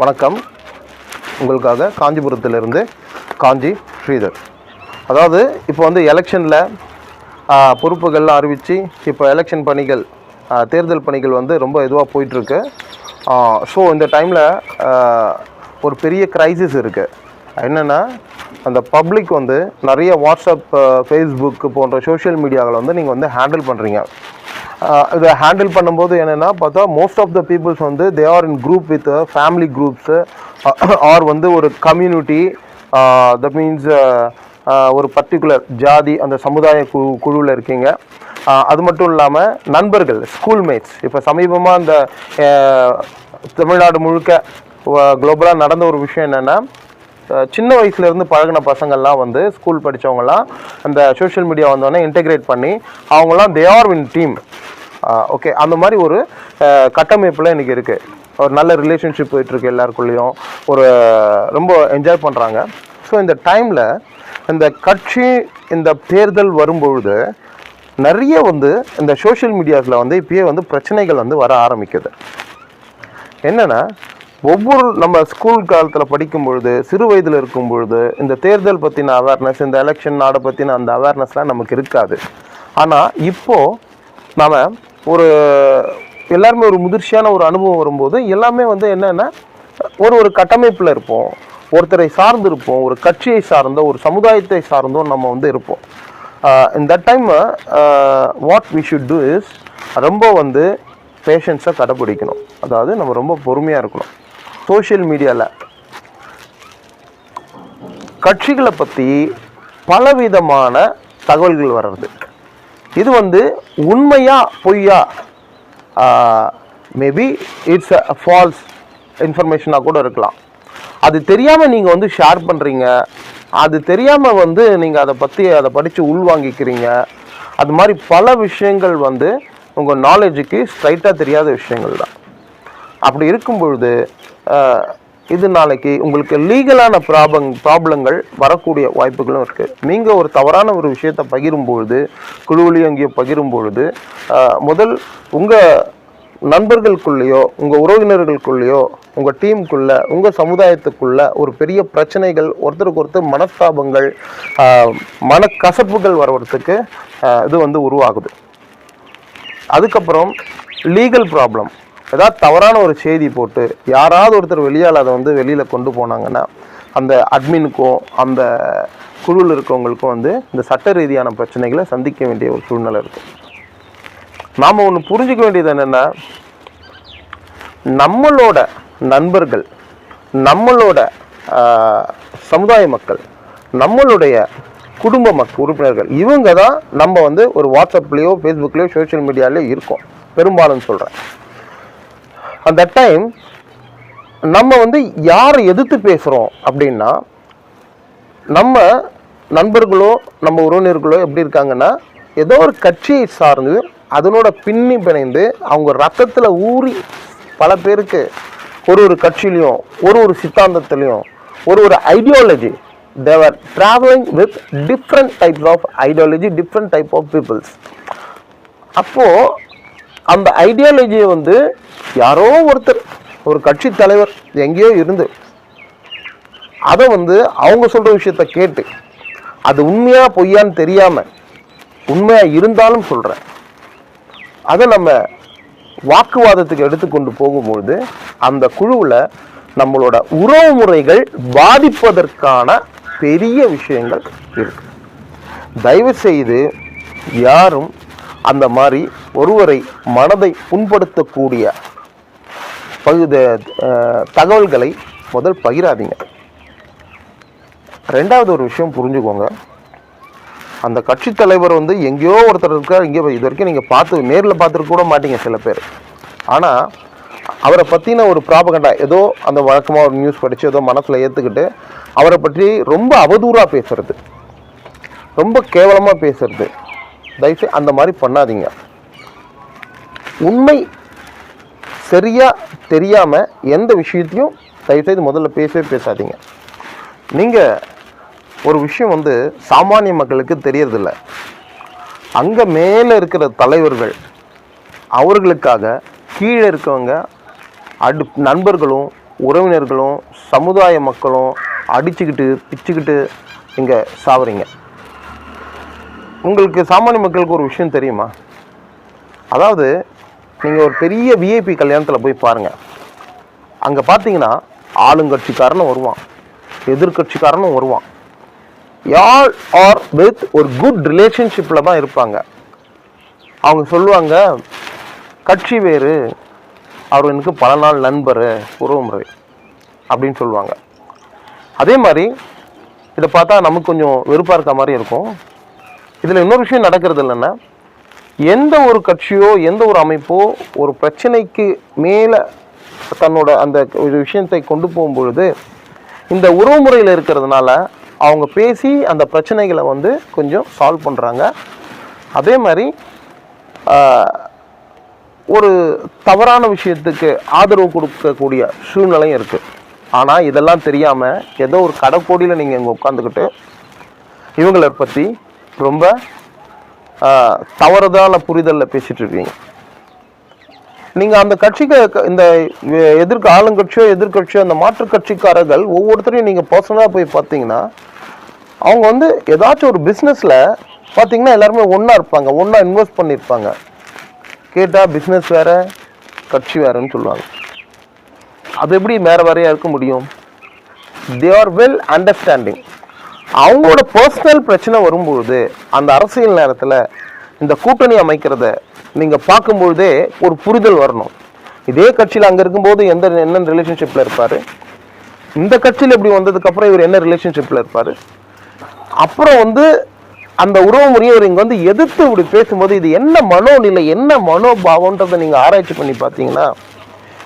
வணக்கம். உங்களுக்காக காஞ்சிபுரத்திலிருந்து காஞ்சி ஸ்ரீதர். அதாவது இப்போ வந்து எலெக்ஷனில் பொறுப்புகள்லாம் அறிவித்து இப்போ எலெக்ஷன் பணிகள் தேர்தல் பணிகள் வந்து ரொம்ப இதுவாக போயிட்டுருக்கு. ஸோ இந்த டைமில் ஒரு பெரிய க்ரைசிஸ் இருக்குது என்னென்னா அந்த பப்ளிக் வந்து நிறைய வாட்ஸ்அப் ஃபேஸ்புக் போன்ற சோஷியல் மீடியாவில் வந்து நீங்கள் வந்து ஹேண்டில் பண்ணுறீங்க இதை ஹேண்டில் பண்ணும்போது என்னென்னா பார்த்தா மோஸ்ட் ஆஃப் த பீப்புள்ஸ் வந்து they are in group with family groups are வந்து ஒரு கம்யூனிட்டி தட் மீன்ஸ் ஒரு பர்டிகுலர் ஜாதி அந்த சமுதாய குழு குழுவில் இருக்கீங்க. அது மட்டும் இல்லாமல் நண்பர்கள் ஸ்கூல்மேட்ஸ் இப்போ சமீபமாக இந்த தமிழ்நாடு முழுக்க குளோபலாக நடந்த ஒரு விஷயம் என்னென்னா சின்ன வயசுலேருந்து பழகின பசங்கள்லாம் வந்து ஸ்கூல் படித்தவங்கலாம் அந்த சோஷியல் மீடியா வந்தோடனே இன்டெகிரேட் பண்ணி அவங்களாம் they are win team okay அந்த மாதிரி ஒரு கட்டமைப்பில் இன்றைக்கி இருக்குது ஒரு நல்ல ரிலேஷன்ஷிப் போயிட்டுருக்கு எல்லாருக்குள்ளேயும். ஒரு ரொம்ப என்ஜாய் பண்ணுறாங்க ஸோ இந்த டைமில் இந்த கட்சி இந்த தேர்தல் வரும்பொழுது நிறைய வந்து இந்த சோஷியல் மீடியாஸில் வந்து இப்பயே வந்து பிரச்சனைகள் வந்து வர ஆரம்பிக்குது. என்னென்னா ஒவ்வொரு நம்ம ஸ்கூல் காலத்தில் படிக்கும் பொழுது சிறு வயதில் இருக்கும் பொழுது இந்த தேர்தல் பற்றின அவேர்னஸ் இந்த எலெக்ஷன் நாடை பற்றின அந்த அவேர்னஸ்லாம் நமக்கு இருக்காது. ஆனால் இப்போது நாம் ஒரு எல்லாருமே ஒரு முதிர்ச்சியான ஒரு அனுபவம் வரும்போது எல்லாமே வந்து என்னென்னா ஒரு ஒரு கட்டமைப்பில் இருப்போம். ஒருத்தரை சார்ந்து இருப்போம் ஒரு கட்சியை சார்ந்தோ ஒரு சமுதாயத்தை சார்ந்தோ நம்ம வந்து இருப்போம். இந்த time what we should do is ரொம்ப வந்து பேஷன்ஸை கடைப்பிடிக்கணும் அதாவது நம்ம ரொம்ப பொறுமையாக இருக்கணும். சோஷியல் மீடியாவில் கட்சிகளை பற்றி பலவிதமான தகவல்கள் வர்றது. இது வந்து உண்மையா பொய்யா? மேபி இட்ஸ் அ ஃபால்ஸ் இன்ஃபர்மேஷனாக கூட இருக்கலாம். அது தெரியாமல் நீங்கள் வந்து ஷேர் பண்ணுறீங்க அது தெரியாமல் வந்து நீங்கள் அதை பற்றி அதை படித்து உள்வாங்கிக்கிறீங்க. அது மாதிரி பல விஷயங்கள் வந்து உங்கள் நாலேஜுக்கு ஸ்ட்ரைட்டாக தெரியாத விஷயங்கள் தான். அப்படி இருக்கும் பொழுது இது நாளைக்கு உங்களுக்கு லீகலான ப்ராப்ளம் ப்ராப்ளங்கள் வரக்கூடிய வாய்ப்புகளும் இருக்குது நீங்கள் ஒரு தவறான ஒரு விஷயத்தை பகிரும் பொழுது குழுவிலையும் அங்கேயோ பகிரும் பொழுது முதல் உங்கள் நண்பர்களுக்குள்ளேயோ உங்கள் உறவினர்களுக்குள்ளேயோ உங்கள் டீமுக்குள்ளே உங்கள் சமுதாயத்துக்குள்ள ஒரு பெரிய பிரச்சனைகள் ஒருத்தருக்கு ஒருத்தர் மனஸ்தாபங்கள் மனக்கசப்புகள் வருவதற்கு இது வந்து உருவாகுது. அதுக்கப்புறம் லீகல் ப்ராப்ளம் ஏதாவது தவறான ஒரு செய்தி போட்டு யாராவது ஒருத்தர் வெளியால் அதை வந்து வெளியில் கொண்டு போனாங்கன்னா அந்த அட்மினுக்கும் அந்த குழுவில் இருக்கவங்களுக்கும் வந்து இந்த சட்ட ரீதியான பிரச்சனைகளை சந்திக்க வேண்டிய ஒரு சூழ்நிலை இருக்குது நாம் ஒன்று புரிஞ்சுக்க வேண்டியது என்னென்னா நம்மளோட நண்பர்கள் நம்மளோட சமுதாய மக்கள் நம்மளுடைய குடும்ப மக் உறுப்பினர்கள் இவங்க தான் நம்ம வந்து ஒரு வாட்ஸ்அப்லேயோ ஃபேஸ்புக்லேயோ சோஷியல் மீடியாலேயோ இருக்கோம். பெரும்பாலும் சொல்கிறேன் அந்த டைம் நம்ம வந்து யாரை எதிர்த்து பேசுகிறோம் அப்படின்னா நம்ம நண்பர்களோ நம்ம உறவினர்களோ எப்படி இருக்காங்கன்னா ஏதோ ஒரு கட்சியை சார்ந்து அதனோட பின்னி பிணைந்து அவங்க ரத்தத்தில் ஊறி பல பேருக்கு ஒரு ஒரு கட்சியிலையும் ஒரு ஒரு சித்தாந்தத்துலேயும் ஒரு ஒரு ideology they were travelling with different types of ideology different type of peoples அப்போது அந்த ஐடியாலஜியை வந்து யாரோ ஒருத்தர் ஒரு கட்சி தலைவர் எங்கேயோ இருந்து அதை வந்து அவங்க சொல்கிற விஷயத்த கேட்டு அது உண்மையாக பொய்யான்னு தெரியாமல் உண்மையாக இருந்தாலும் சொல்கிறேன் அதை நம்ம வாக்குவாதத்துக்கு எடுத்துக்கொண்டு போகும்பொழுது அந்த குழுவில் நம்மளோட உறவு முறைகள் பாதிப்பதற்கான பெரிய விஷயங்கள் இருக்கு. தயவு செய்து யாரும் அந்த மாதிரி ஒருவரை மனதை புண்படுத்தக்கூடிய பகுத தகவல்களை முதல் பகிராதீங்க. ரெண்டாவது ஒரு விஷயம் புரிஞ்சுக்கோங்க. அந்த கட்சி தலைவர் வந்து எங்கேயோ ஒருத்தர் இருக்கார் இங்கே இது வரைக்கும் நீங்கள் பார்த்து நேரில் பார்த்துருக்க கூட மாட்டீங்க சில பேர். ஆனால் அவரை பற்றின ஒரு ப்ராபகண்டா ஏதோ அந்த வழக்கமாக ஒரு நியூஸ் படித்து ஏதோ மனசில் ஏற்றுக்கிட்டு அவரை பற்றி ரொம்ப அவதூறாக பேசுறது. ரொம்ப கேவலமாக பேசுறது. தயவுசெய்து அந்த மாதிரி பண்ணாதீங்க. உண்மை சரியாக தெரியாமல் எந்த விஷயத்தையும் தயவுசெய்து முதல்ல பேசவே பேசாதீங்க. நீங்கள் ஒரு விஷயம் வந்து சாமானிய மக்களுக்கு தெரியறதில்ல. அங்கே மேலே இருக்கிற தலைவர்கள் அவர்களுக்காக கீழே இருக்கவங்க அடு நண்பர்களும் உறவினர்களும் சமுதாய மக்களும் அடிச்சுக்கிட்டு பிச்சுக்கிட்டு இங்கே சாவறீங்க. உங்களுக்கு சாமானிய மக்களுக்கு ஒரு விஷயம் தெரியுமா? அதாவது நீங்கள் ஒரு பெரிய விஐபி கல்யாணத்தில் போய் பாருங்கள் அங்கே பார்த்தீங்கன்னா ஆளுங்கட்சிக்காரனும் வருவான். எதிர்க்கட்சிக்காரனும் வருவான். யார் ஆர் வித் ஒரு குட் ரிலேஷன்ஷிப்பில் தான் இருப்பாங்க. அவங்க சொல்லுவாங்க கட்சி வேறு. அவர் எனக்கு பல நாள் நண்பர் உறவுமுறை அப்படின்னு சொல்லுவாங்க. அதே மாதிரி இதை பார்த்தா நமக்கு கொஞ்சம் வெறுப்பாக இருக்க மாதிரி இருக்கும். இதில் இன்னொரு விஷயம் நடக்கிறது இல்லைன்னா எந்த ஒரு கட்சியோ எந்த ஒரு அமைப்போ ஒரு பிரச்சனைக்கு மேலே தன்னோட அந்த ஒரு விஷயத்தை கொண்டு போகும்பொழுது இந்த உறவுமுறையில் இருக்கிறதுனால அவங்க பேசி அந்த பிரச்சனைகளை வந்து கொஞ்சம் சால்வ் பண்ணுறாங்க அதே மாதிரி ஒரு தவறான விஷயத்துக்கு ஆதரவு கொடுக்கக்கூடிய சூழ்நிலையும் இருக்குது ஆனால் இதெல்லாம் தெரியாமல் ஏதோ ஒரு கடைக்கோடியில் நீங்கள் இங்கே உட்காந்துக்கிட்டு இவங்களை பற்றி ரொம்ப தவறுதான புரிதலில் பேசிகிட்டு இருக்கீங்க நீங்கள் அந்த கட்சிக்கு இந்த எதிர்க்க ஆளுங்கட்சியோ எதிர்க்கட்சியோ அந்த மாற்று கட்சிக்காரர்கள் ஒவ்வொருத்தரையும் நீங்கள் பர்சனலாக போய் பார்த்தீங்கன்னா அவங்க வந்து ஏதாச்சும் ஒரு பிஸ்னஸில் பார்த்தீங்கன்னா எல்லாருமே ஒன்றா இருப்பாங்க ஒன்றா இன்வெஸ்ட் பண்ணியிருப்பாங்க கேட்டால் பிஸ்னஸ் வேறு கட்சி வேறுன்னு சொல்லுவாங்க. அது எப்படி வேறு வேறையாக இருக்க முடியும்? தே ஆர் வெல் அண்டர்ஸ்டாண்டிங் அவங்களோட பர்சனல் பிரச்சனை வரும்பொழுது அந்த அரசியல் நேரத்தில் இந்த கூட்டணி அமைக்கிறத நீங்கள் பார்க்கும்பொழுதே ஒரு புரிதல் வரணும். இதே கட்சியில் அங்கே இருக்கும்போது எந்த என்ன ரிலேஷன்ஷிப்பில் இருப்பார்? இந்த கட்சியில் இப்படி வந்ததுக்கப்புறம் இவர் என்ன ரிலேஷன்ஷிப்பில் இருப்பார்? அப்புறம் வந்து அந்த உறவு முறையை இவர் இங்கே வந்து எதிர்த்து இப்படி பேசும்போது இது என்ன மனோநிலை என்ன மனோபாவன்றதை நீங்கள் ஆராய்ச்சி பண்ணி பார்த்தீங்கன்னா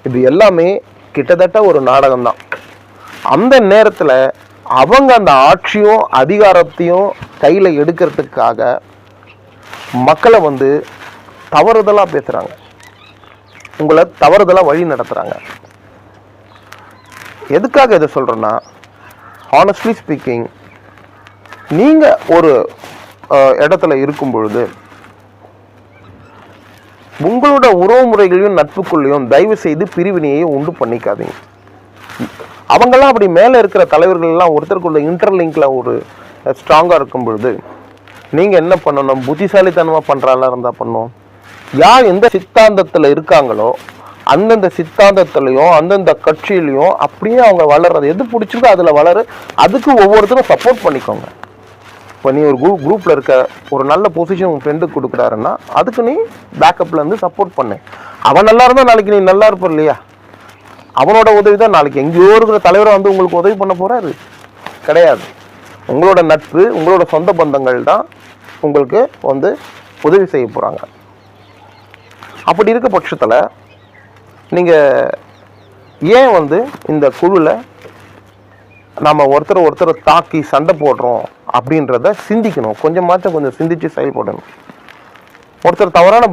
இது எல்லாமே கிட்டத்தட்ட ஒரு நாடகம் தான் அந்த நேரத்தில் அவங்க அந்த ஆட்சியும் அதிகாரத்தையும் கையில் எடுக்கிறதுக்காக மக்களை வந்து தவறுதலாக பேசுகிறாங்க உங்களை தவறுதலாக வழி நடத்துகிறாங்க எதுக்காக இதை சொல்கிறேன்னா ஹானஸ்ட்லி ஸ்பீக்கிங் நீங்கள் ஒரு இடத்துல இருக்கும் பொழுது உங்களோட உறவுமுறைகளையும் நட்புக்குள்ளேயும் தயவு செய்து பிரிவினையை உண்டு பண்ணிக்காதீங்க. அவங்கெல்லாம் அப்படி மேலே இருக்கிற தலைவர்கள் எல்லாம் ஒருத்தருக்குள்ள இன்டர்லிங்கில் ஒரு ஸ்ட்ராங்காக இருக்கும் பொழுது நீங்கள் என்ன பண்ணணும்? புத்திசாலித்தனமாக பண்ணுறாலாம் இருந்தால் பண்ணும். யார் எந்த சித்தாந்தத்தில் இருக்காங்களோ அந்தந்த சித்தாந்தத்துலேயும் அந்தந்த கட்சியிலையும் அப்படியே அவங்க வளர்றது எது பிடிச்சிருக்கோ அதில் வளரு அதுக்கு ஒவ்வொருத்தரும் சப்போர்ட் பண்ணிக்கோங்க. இப்போ நீ ஒரு குரூப் குரூப்பில் இருக்க ஒரு நல்ல பொசிஷன் உன் ஃப்ரெண்டுக்கு கொடுக்குறாருன்னா அதுக்கு நீ பேக்கப்லேருந்து சப்போர்ட் பண்ணு. அவன் நல்லா இருந்தால் நாளைக்கு நீ நல்லா இருப்ப இல்லையா? அவனோட உதவி தான் நாளைக்கு. எங்கேயோ இருக்கிற தலைவரை வந்து உங்களுக்கு உதவி பண்ண போகிறாரு கிடையாது. உங்களோட நட்பு உங்களோட சொந்த பந்தங்கள் தான் உங்களுக்கு வந்து உதவி செய்ய போகிறாங்க அப்படி இருக்க பட்சத்தில் நீங்கள் ஏன் வந்து இந்த குழுவில் நம்ம ஒருத்தர் ஒருத்தர் தாக்கி சண்டை போடுறோம் அப்படின்றத சிந்திக்கணும். கொஞ்சமாச்சும் கொஞ்சம் சிந்தித்து செயல்படணும். ஒருத்தர் தவறான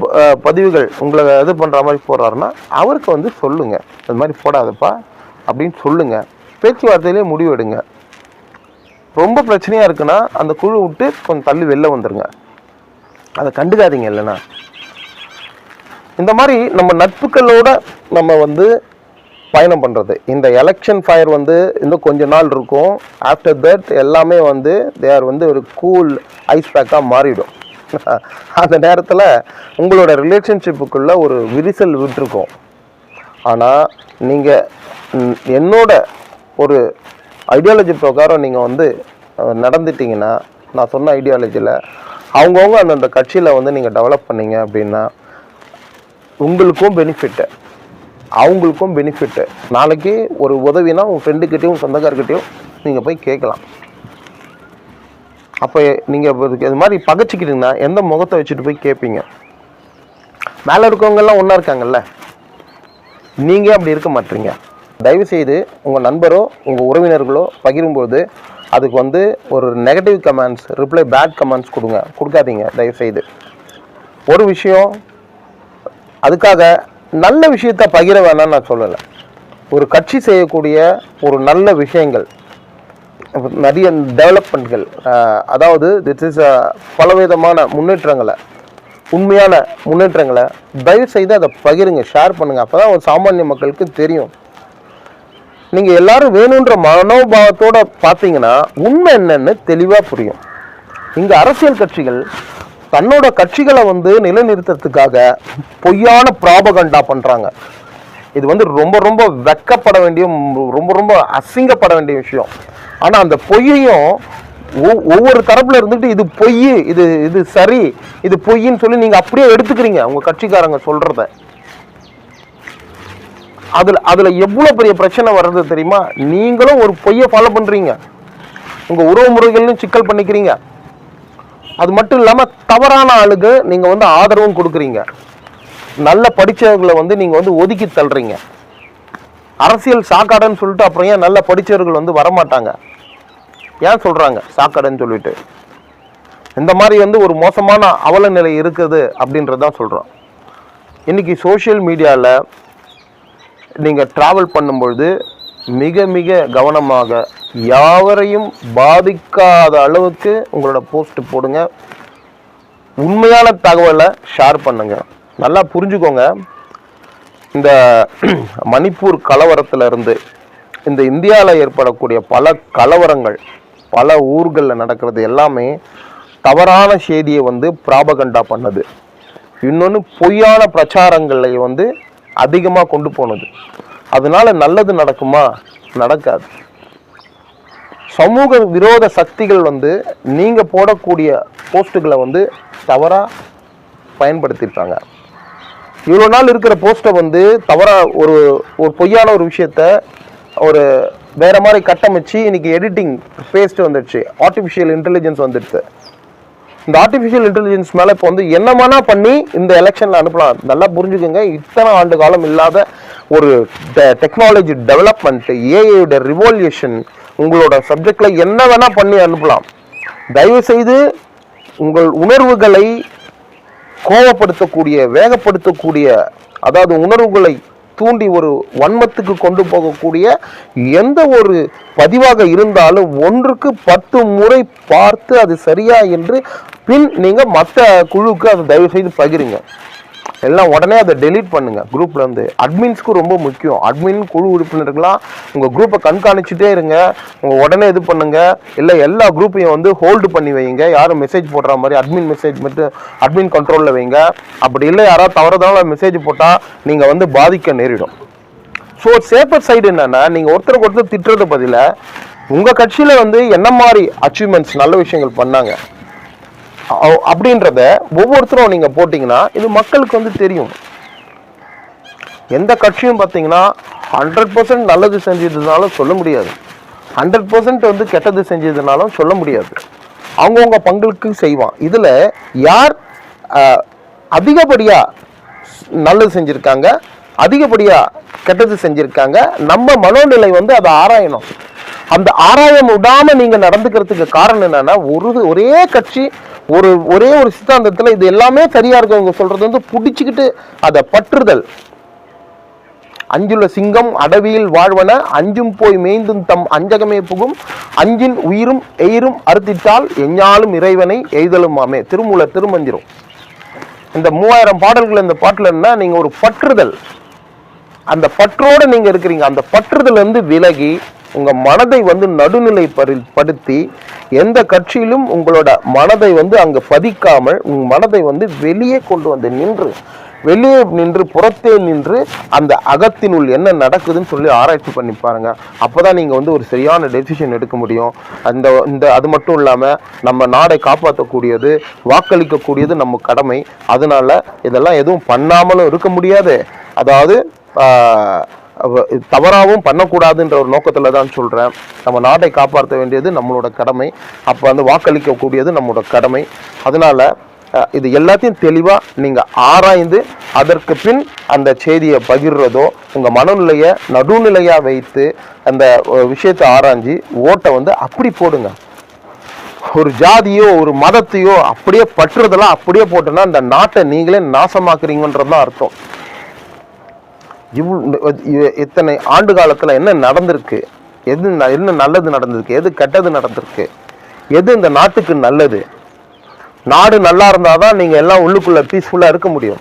பதிவுகள் உங்களை இது பண்ணுற மாதிரி போடுறாருன்னா அவருக்கு வந்து சொல்லுங்க. அது மாதிரி போடாதப்பா அப்படின்னு சொல்லுங்க. பேச்சுவார்த்தையிலே முடிவெடுங்க. ரொம்ப பிரச்சனையாக இருக்குன்னா அந்த குழு விட்டு கொஞ்சம் தள்ளி வெளில வந்துடுங்க அதை கண்டுக்காதீங்க இல்லைன்னா. இந்த மாதிரி நம்ம நட்புகளோட நம்ம வந்து பயணம் பண்ணுறது இந்த எலெக்ஷன் ஃபயர் வந்து இன்னும் கொஞ்ச நாள் இருக்கும். ஆஃப்டர் தட் எல்லாமே வந்து தேர் வந்து ஒரு கூல் ஐஸ் பேக்காக மாறிவிடும் அந்த நேரத்தில் உங்களோட ரிலேஷன்ஷிப்புக்குள்ள ஒரு விரிசல் விட்டுருக்கும். ஆனால் நீங்கள் என்னோட ஒரு ஐடியாலஜி பிரகாரம் நீங்கள் வந்து அஹ், நடந்துட்டீங்கன்னா நான் சொன்ன ஐடியாலஜியில் அவங்கவுங்க அந்தந்த கட்சியில் வந்து நீங்கள் டெவலப் பண்ணீங்க அப்படின்னா உங்களுக்கும் பெனிஃபிட்டு அவங்களுக்கும் பெனிஃபிட்டு நாளைக்கு ஒரு உதவினா உங்கள் ஃப்ரெண்டுக்கிட்டேயும் சொந்தக்காரர்கிட்டையும் நீங்கள் போய் கேட்கலாம். அப்போ நீங்கள் இது மாதிரி பகைச்சிக்கிட்டீங்கன்னா எந்த முகத்தை வச்சுட்டு போய் கேட்பீங்க மேலே இருக்கவங்கெல்லாம் ஒன்றா இருக்காங்கல்ல. நீங்கள் அப்படி இருக்க மாட்டீங்க. தயவுசெய்து உங்கள் நண்பரோ உங்கள் உறவினர்களோ பகிரும்போது அதுக்கு வந்து ஒரு negative comments reply bad comments கொடுங்க. கொடுக்காதீங்க தயவுசெய்து. ஒரு விஷயம் அதுக்காக நல்ல விஷயத்த பகிர வேணாம்னு நான் சொல்லலை. ஒரு கட்சி செய்யக்கூடிய ஒரு நல்ல விஷயங்கள் நிறைய டெவலப்மெண்ட்கள் அதாவது திட் இஸ் பலவிதமான முன்னேற்றங்களை உண்மையான முன்னேற்றங்களை தயவு செய்து அதை பகிருங்க ஷேர் பண்ணுங்கள் அப்போ தான் ஒரு சாமானிய மக்களுக்கு தெரியும். நீங்கள் எல்லாரும் வேணுன்ற மனோபாவத்தோட பார்த்தீங்கன்னா உண்மை என்னன்னு தெளிவாக புரியும். இங்கே அரசியல் கட்சிகள் தன்னோட கட்சிகளை வந்து நிலைநிறுத்துறதுக்காக பொய்யான பிராபகண்டா பண்ணுறாங்க இது வந்து ரொம்ப ரொம்ப வெக்கப்பட வேண்டிய ரொம்ப ரொம்ப அசிங்கப்பட வேண்டிய விஷயம். ஆனால் அந்த பொய்யையும் ஒவ்வொரு தரப்புல இருந்துட்டு இது பொய் இது இது சரி இது பொய்ன்னு சொல்லி நீங்கள் அப்படியே எடுத்துக்கிறீங்க. உங்கள் கட்சிக்காரங்க சொல்கிறத அதில் அதில் எவ்வளோ பெரிய பிரச்சனை வர்றது தெரியுமா? நீங்களும் ஒரு பொய்யை ஃபாலோ பண்ணுறீங்க உங்கள் உறவு முறைகள்லையும் சிக்கல் பண்ணிக்கிறீங்க. அது மட்டும் இல்லாமல் தவறான ஆளுக்கு நீங்கள் வந்து ஆதரவும் கொடுக்குறீங்க. நல்ல படித்தவர்களை வந்து நீங்கள் வந்து ஒதுக்கி தள்ளுறீங்க. அரசியல் சாக்காடன்னு சொல்லிட்டு அப்புறம் ஏன் நல்ல படித்தவர்கள் வந்து வரமாட்டாங்க? ஏன் சொல்கிறாங்க சாக்கடைன்னு சொல்லிட்டு. இந்த மாதிரி வந்து ஒரு மோசமான அவல நிலை இருக்குது அப்படின்றதான் சொல்கிறோம் இன்னைக்கு சோஷியல் மீடியாவில் நீங்கள் ட்ராவல் பண்ணும்பொழுது மிக மிக கவனமாக யாவரையும் பாதிக்காத அளவுக்கு உங்களோட போஸ்ட் போடுங்க. உண்மையான தகவலை ஷேர் பண்ணுங்க. நல்லா புரிஞ்சுக்கோங்க. இந்த மணிப்பூர் கலவரத்துல இருந்து இந்த இந்தியாவில் ஏற்படக்கூடிய பல கலவரங்கள் பல ஊர்களில் நடக்கிறது எல்லாமே தவறான செய்தியை வந்து பிராபகண்டா பண்ணது. இன்னொன்று பொய்யான பிரச்சாரங்களை வந்து அதிகமாக கொண்டு போனது. அதனால நல்லது நடக்குமா? நடக்காது. சமூக விரோத சக்திகள் வந்து நீங்கள் போடக்கூடிய போஸ்ட்டுகளை வந்து தவறாக பயன்படுத்தியிருக்காங்க. இவ்வளோ நாள் இருக்கிற போஸ்ட்டை வந்து தவறாக ஒரு ஒரு பொய்யான ஒரு விஷயத்த ஒரு வேற மாதிரி கட்டமைச்சு இன்னைக்கு எடிட்டிங் பேஸ்ட் வந்துடுச்சு. ஆர்டிஃபிஷியல் இன்டெலிஜென்ஸ் வந்துடுச்சு இந்த ஆர்டிஃபிஷியல் இன்டெலிஜென்ஸ் மேலே இப்போ வந்து என்ன பண்ணி இந்த எலெக்ஷனில் அனுப்பலாம். நல்லா புரிஞ்சுக்கோங்க. இத்தனை ஆண்டு காலம் இல்லாத ஒரு டெக்னாலஜி டெவலப்மெண்ட் ஏஐயோட ரிவால்யூஷன் உங்களோட சப்ஜெக்டில் என்ன வேணா பண்ணி அனுப்பலாம். தயவுசெய்து உங்கள் உணர்வுகளை கோவப்படுத்தக்கூடிய வேகப்படுத்தக்கூடிய அதாவது உணர்வுகளை தூண்டி ஒரு வன்மத்துக்கு கொண்டு போகக்கூடிய எந்த ஒரு பதிவாக இருந்தாலும் ஒன்றுக்கு பத்து முறை பார்த்து அது சரியா என்று பின் நீங்கள் மற்ற குழுவுக்கு அதை தயவு செய்து பகிருங்க. எல்லாம் உடனே அதை டெலீட் பண்ணுங்க. குரூப்ல இருந்து. அட்மின்ஸ்க்கு ரொம்ப முக்கியம். அட்மின் குழு உறுப்பினர்களாம் உங்க குரூப்பை கண்காணிச்சுட்டே இருங்க. உங்க உடனே இது பண்ணுங்க. இல்லை எல்லா குரூப்பையும் வந்து ஹோல்டு பண்ணி வைங்க. யாரும் மெசேஜ் போடுற மாதிரி அட்மின் மெசேஜ் மட்டும் அட்மின் கண்ட்ரோல்ல வைங்க. அப்படி இல்லை யாராவது தவறுதலாக மெசேஜ் போட்டால் நீங்க வந்து பாதிக்க நேரிடும். ஸோ சேஃபர் சைடு என்னன்னா நீங்க ஒருத்தருக்கு ஒருத்தர் திட்டுறது பதில உங்க கட்சியில வந்து என்ன மாதிரி அச்சீவ்மெண்ட்ஸ் நல்ல விஷயங்கள் பண்ணாங்க? அப்படின்றத ஒவ்வொருத்தரும் நீங்க போட்டீங்கன்னா இது மக்களுக்கு வந்து தெரியும். எந்த கட்சியும் பார்த்தீங்கன்னா ஹண்ட்ரட் பர்சன்ட் நல்லது செஞ்சதுனாலும் சொல்ல முடியாது. ஹண்ட்ரட் பர்சன்ட் வந்து கெட்டது செஞ்சதுனாலும் சொல்ல முடியாது. அவங்கவுங்க பங்களுக்கு செய்வான். இதுல யார் அதிகப்படியாக அதிகப்படியா நல்லது செஞ்சிருக்காங்க அதிகப்படியா கெட்டது செஞ்சுருக்காங்க நம்ம மனோநிலை வந்து அதை ஆராயணும். அந்த ஆராயம் விடாம நீங்க நடந்துக்கிறதுக்கு காரணம் என்னன்னா ஒரு ஒரே கட்சி ஒரு ஒரே ஒரு சித்தாந்தத்துல இது எல்லாமே சரியா இருக்கவங்க சொல்றது வந்து பிடிச்சுக்கிட்டு அதை பற்றுதல். அஞ்சுள்ள சிங்கம் அடவியில் வாழ்வன அஞ்சும் போய் மேய்ந்தும் தம் அஞ்சகமே புகும் அஞ்சின் உயிரும் எயிரும் அறுத்திட்டால் எஞ்ஞாலும் இறைவனை எய்தலும் ஆமே திருமூல திருமஞ்சிரும். இந்த மூவாயிரம் பாடல்கள் இந்த பாட்டில் என்ன நீங்க ஒரு பற்றுதல். அந்த பற்றோடு நீங்க இருக்கிறீங்க. அந்த பற்றுதல் இருந்து விலகி உங்கள் மனதை வந்து நடுநிலை படுத்தி எந்த கட்சியிலும் உங்களோட மனதை வந்து அங்கே பதிக்காமல் உங்கள் மனதை வந்து வெளியே கொண்டு வந்து நின்று வெளியே நின்று புறத்தே நின்று அந்த அகத்தினுள் என்ன நடக்குதுன்னு சொல்லி ஆராய்ச்சி பண்ணி பாருங்க. அப்பதான் நீங்கள் வந்து ஒரு சரியான டெசிஷன் எடுக்க முடியும். அந்த இந்த அது மட்டும் இல்லாமல் நம்ம நாடை காப்பாற்றக்கூடியது வாக்களிக்கக்கூடியது நம்ம கடமை. அதனால இதெல்லாம் எதுவும் பண்ணாமலும் இருக்க முடியாது. அதாவது தவறாகவும் பண்ணக்கூடாதுன்ற ஒரு நோக்கத்தில் தான் சொல்கிறேன் நம்ம நாட்டை காப்பாற்ற வேண்டியது நம்மளோட கடமை. அப்போ வந்து வாக்களிக்கக்கூடியது நம்மளோட கடமை. அதனால இது எல்லாத்தையும் தெளிவாக நீங்கள் ஆராய்ந்து அதற்கு பின் அந்த செய்தியை பகிர்றதோ உங்கள் மனநிலையை நடுநிலையாக வைத்து அந்த விஷயத்தை ஆராய்ஞ்சு ஓட்டை வந்து அப்படி போடுங்க. ஒரு ஜாதியோ ஒரு மதத்தையோ அப்படியே பற்றுறதெல்லாம் அப்படியே போட்டோன்னா அந்த நாட்டை நீங்களே நாசமாக்குறீங்கன்றது தான் அர்த்தம். இவ்வளோ இ- இத்தனை ஆண்டு காலத்தில் என்ன நடந்திருக்கு? எது ந- என்ன நல்லது நடந்திருக்கு? எது கெட்டது நடந்திருக்கு? எது இந்த நாட்டுக்கு நல்லது? நாடு நல்லா இருந்தால் தான் நீங்கள் எல்லாம் உள்ளுக்குள்ளே பீஸ்ஃபுல்லாக இருக்க முடியும்.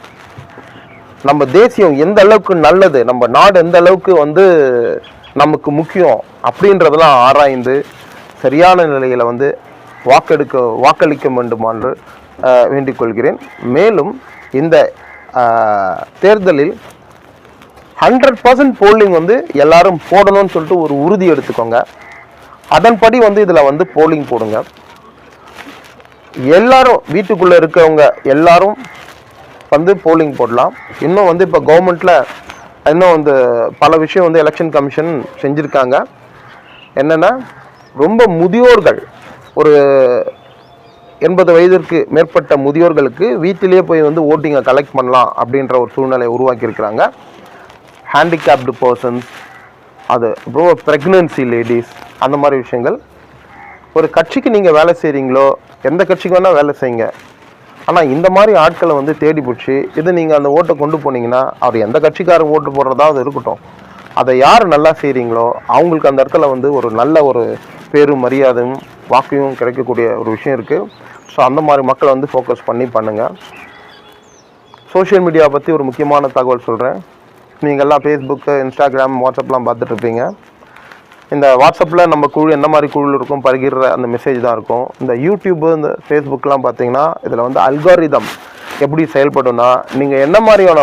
நம்ம தேசியம் எந்த அளவுக்கு நல்லது? நம்ம நாடு எந்த அளவுக்கு வந்து நமக்கு முக்கியம் அப்படின்றதெல்லாம் ஆராய்ந்து சரியான நிலையில் வந்து வாக்கெடுக்க வாக்களிக்க வேண்டுமாறு என்று வேண்டிக் கொள்கிறேன். மேலும் இந்த தேர்தலில் ஹண்ட்ரட் பர்சன்ட் போலிங் வந்து எல்லாரும் போடணும்னு சொல்லிட்டு ஒரு உறுதி எடுத்துக்கோங்க. அதன்படி வந்து இதில் வந்து போலிங் போடுங்க. எல்லாரும் வீட்டுக்குள்ளே இருக்கவங்க எல்லாரும் வந்து போலிங் போடலாம். இன்னும் வந்து இப்போ கவர்மெண்ட்டில் இன்னும் வந்து பல விஷயம் வந்து எலெக்ஷன் கமிஷன் செஞ்சுருக்காங்க. என்னென்னா ரொம்ப முதியோர்கள் ஒரு எண்பது வயதிற்கு மேற்பட்ட முதியோர்களுக்கு வீட்டிலேயே போய் வந்து ஓட்டிங்கை கலெக்ட் பண்ணலாம் அப்படின்ற ஒரு சூழ்நிலையை உருவாக்கியிருக்கிறாங்க. ஹேண்டிகேப்டு பர்சன்ஸ் அது அப்புறம் ப்ரெக்னன்சி லேடிஸ் அந்த மாதிரி விஷயங்கள். ஒரு கட்சிக்கு நீங்கள் வேலை செய்கிறீங்களோ எந்த கட்சிக்கு வேணால் வேலை செய்யுங்க. ஆனால் இந்த மாதிரி ஆட்களை வந்து தேடி பிடிச்சி இது நீங்கள் அந்த ஓட்டை கொண்டு போனீங்கன்னா அவர் எந்த கட்சிக்காரர் ஓட்டு போடுறதா அது இருக்கட்டும். அதை யார் நல்லா செய்கிறீங்களோ அவங்களுக்கு அந்த இடத்துல வந்து ஒரு நல்ல ஒரு பேரும் மரியாதையும் வாக்கையும் கிடைக்கக்கூடிய ஒரு விஷயம் இருக்குது ஸோ அந்த மாதிரி மக்களை வந்து ஃபோக்கஸ் பண்ணி பண்ணுங்கள் சோஷியல் மீடியா பற்றி ஒரு முக்கியமான தகவல் சொல்கிறேன் நீங்கள்லாம் ஃபேஸ்புக்கு இன்ஸ்டாகிராம் வாட்ஸ்அப்லாம் பார்த்துட்ருப்பீங்க. இந்த வாட்ஸ்அப்பில் நம்ம குழு என்ன மாதிரி குழு இருக்கும் பருகிற அந்த மெசேஜ் தான் இருக்கும். இந்த யூடியூப்பு இந்த ஃபேஸ்புக்கெலாம் பார்த்தீங்கன்னா இதில் வந்து அல்காரிதம் எப்படி செயல்படும்னா நீங்கள் என்ன மாதிரியான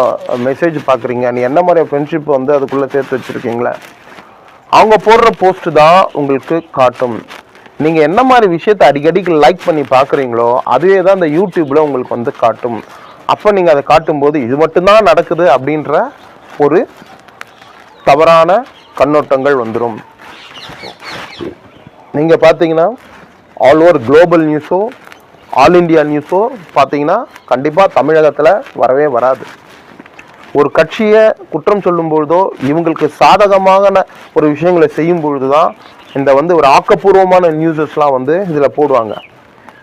மெசேஜ் பார்க்குறீங்க நீ என்ன மாதிரியான ஃப்ரெண்ட்ஷிப் வந்து அதுக்குள்ளே சேர்த்து வச்சுருக்கீங்களே அவங்க போடுற போஸ்ட்டு தான் உங்களுக்கு காட்டும். நீங்கள் என்ன மாதிரி விஷயத்தை அடிக்கடிக்கு லைக் பண்ணி பார்க்குறீங்களோ அதுவே தான் இந்த யூடியூப்பில் உங்களுக்கு வந்து காட்டும். அப்போ நீங்கள் அதை காட்டும்போது இது மட்டும்தான் நடக்குது அப்படின்ற ஒரு தவறான கண்ணோட்டங்கள் வந்துடும் நீங்கள் பார்த்தீங்கன்னா ஆல் ஓவர் குளோபல் நியூஸோ ஆல் இந்தியா நியூஸோ பார்த்தீங்கன்னா கண்டிப்பாக தமிழகத்தில் வரவே வராது. ஒரு கட்சியை குற்றம் சொல்லும் பொழுதோ இவங்களுக்கு சாதகமான ஒரு விஷயங்களை செய்யும் பொழுது தான் இந்த வந்து ஒரு ஆக்கப்பூர்வமான நியூஸஸ்லாம் வந்து இதில் போடுவாங்க.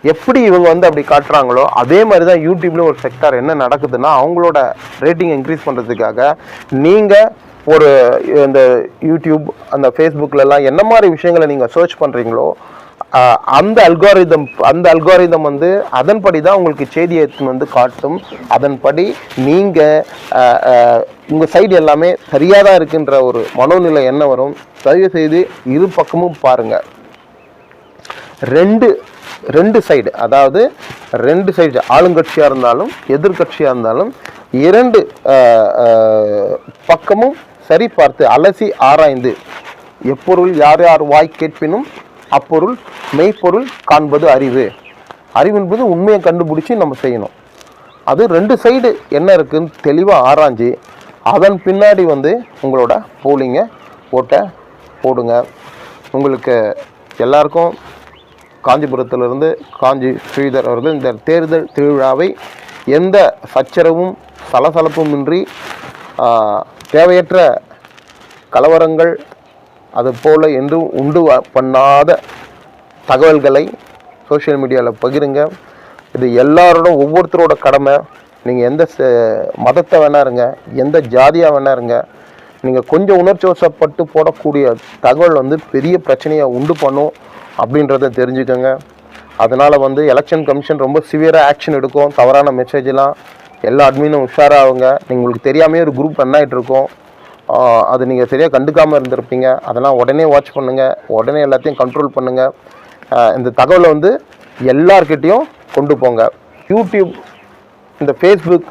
எப்படி இவங்க வந்து அப்படி காட்டுறாங்களோ அதே மாதிரி தான் யூடியூப்லேயும் ஒரு செக்டார் என்ன நடக்குதுன்னா அவங்களோட ரேட்டிங் இன்க்ரீஸ் பண்ணுறதுக்காக நீங்கள் ஒரு இந்த யூடியூப் அந்த ஃபேஸ்புக்கிலலாம் என்ன மாதிரி விஷயங்களை நீங்கள் சர்ச் பண்ணுறீங்களோ அந்த அல்காரிதம் அந்த அல்காரிதம் வந்து அதன்படி தான் உங்களுக்கு செய்தியை எடுத்துன்னு வந்து காட்டும். அதன்படி நீங்கள் உங்கள் சைடு எல்லாமே சரியாக தான் இருக்குன்ற ஒரு மனோநிலை என்ன வரும்? தயவு செய்து இரு பக்கமும் பாருங்கள் ரெண்டு ரெண்டு சைடு அதாவது ரெண்டு சைடு ஆளுங்கட்சியாக இருந்தாலும் எதிர்க்கட்சியாக இருந்தாலும் இரண்டு பக்கமும் சரி பார்த்து அலசி ஆராய்ந்து எப்பொருள் யார் யார் வாய் கேட்பினும் அப்பொருள் மெய்ப்பொருள் காண்பது அறிவு. அறிவு என்பது உண்மையை கண்டுபிடிச்சி நம்ம செய்யணும். அது ரெண்டு சைடு என்ன இருக்குன்னு தெளிவாக ஆராய்ஞ்சு அதன் பின்னாடி வந்து உங்களோட போலிங்கை ஓட்ட போடுங்க. உங்களுக்கு எல்லாருக்கும் காஞ்சிபுரத்திலிருந்து காஞ்சி ஸ்ரீதர் அவர்கள் இந்த தேர்தல் திருவிழாவை எந்த சச்சரவும் சலசலப்புமின்றி தேவையற்ற கலவரங்கள் அது என்றும் உண்டு வ- பண்ணாத தகவல்களை சோஷியல் மீடியாவில் பகிருங்க. இது எல்லாரோட ஒவ்வொருத்தரோட கடமை. நீங்கள் எந்த ச- மதத்தை வேணா இருங்க எந்த ஜாதியாக வேணா இருங்க. நீங்கள் கொஞ்சம் உணர்ச்சி வசப்பட்டு போடக்கூடிய தகவல் வந்து பெரிய பிரச்சனையாக உண்டு பண்ணும். அப்படின்றத தெரிஞ்சுக்கோங்க. அதனால் வந்து எலெக்ஷன் கமிஷன் ரொம்ப சிவியராக ஆக்ஷன் எடுக்கும். தவறான மெசேஜ்லாம் எல்லா அட்மினும் உஷாராகுங்க. நீங்கள் உங்களுக்கு தெரியாமே ஒரு குரூப் ரன் ஆகிட்டு அது நீங்கள் சரியாக கண்டுக்காமல் இருந்திருப்பீங்க. அதெல்லாம் உடனே வாட்ச் பண்ணுங்கள் உடனே எல்லாத்தையும் கண்ட்ரோல் பண்ணுங்கள் இந்த தகவலை வந்து எல்லார்கிட்டேயும் கொண்டு போங்க. யூடியூப் இந்த ஃபேஸ்புக்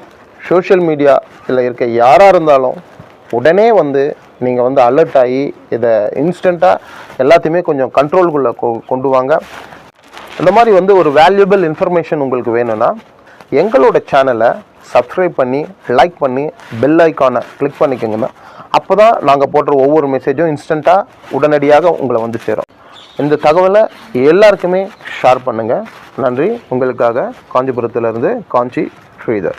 சோஷியல் மீடியா இதில் இருக்க யாராக இருந்தாலும் உடனே வந்து நீங்கள் வந்து அலர்ட் ஆகி இதை இன்ஸ்டண்ட்டாக எல்லாத்தையுமே கொஞ்சம் கண்ட்ரோல்குள்ளே கொ கொண்டு வாங்க. இந்த மாதிரி வந்து ஒரு வேல்யூபிள் இன்ஃபர்மேஷன் உங்களுக்கு வேணும்னா எங்களோட சேனலை சப்ஸ்கிரைப் பண்ணி லைக் பண்ணி பெல் ஐக்கானை கிளிக் பண்ணிக்கோங்கண்ணா அப்போ தான் நாங்கள் போடுற ஒவ்வொரு மெசேஜும் இன்ஸ்டண்ட்டாக உடனடியாக உங்களை வந்து சேரும். இந்த தகவலை எல்லாருக்குமே ஷேர் பண்ணுங்கள் நன்றி. உங்களுக்காக காஞ்சிபுரத்திலிருந்து காஞ்சி ஸ்ரீதர்.